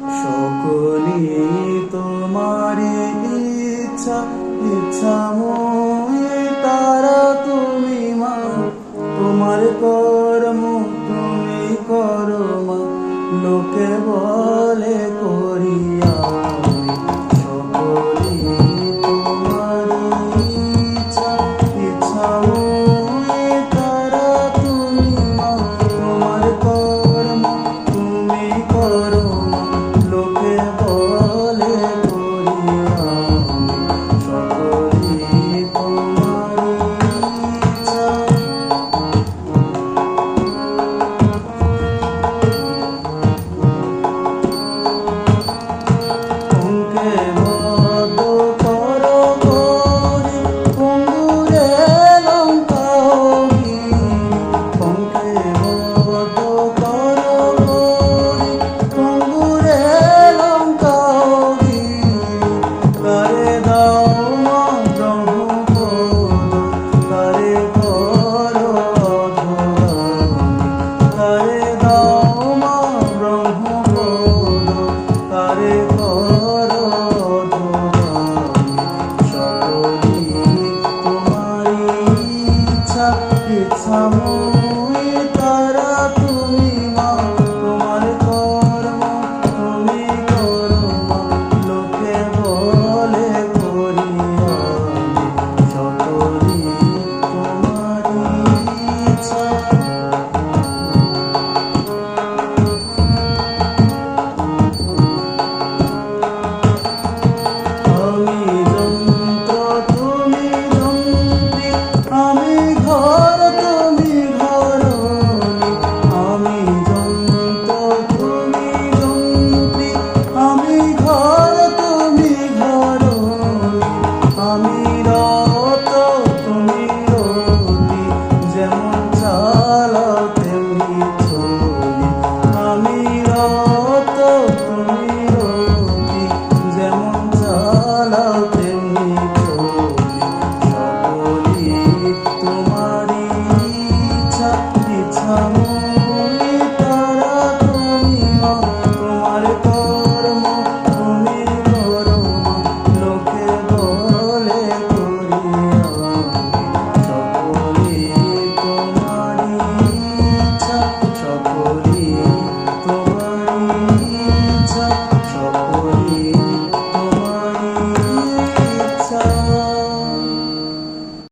সকলি তোমারি ইচ্ছা ইচ্ছা মোহে তারা তুমি মা। তোমার কর্ম তুমি করো মা। লোকে বলে know.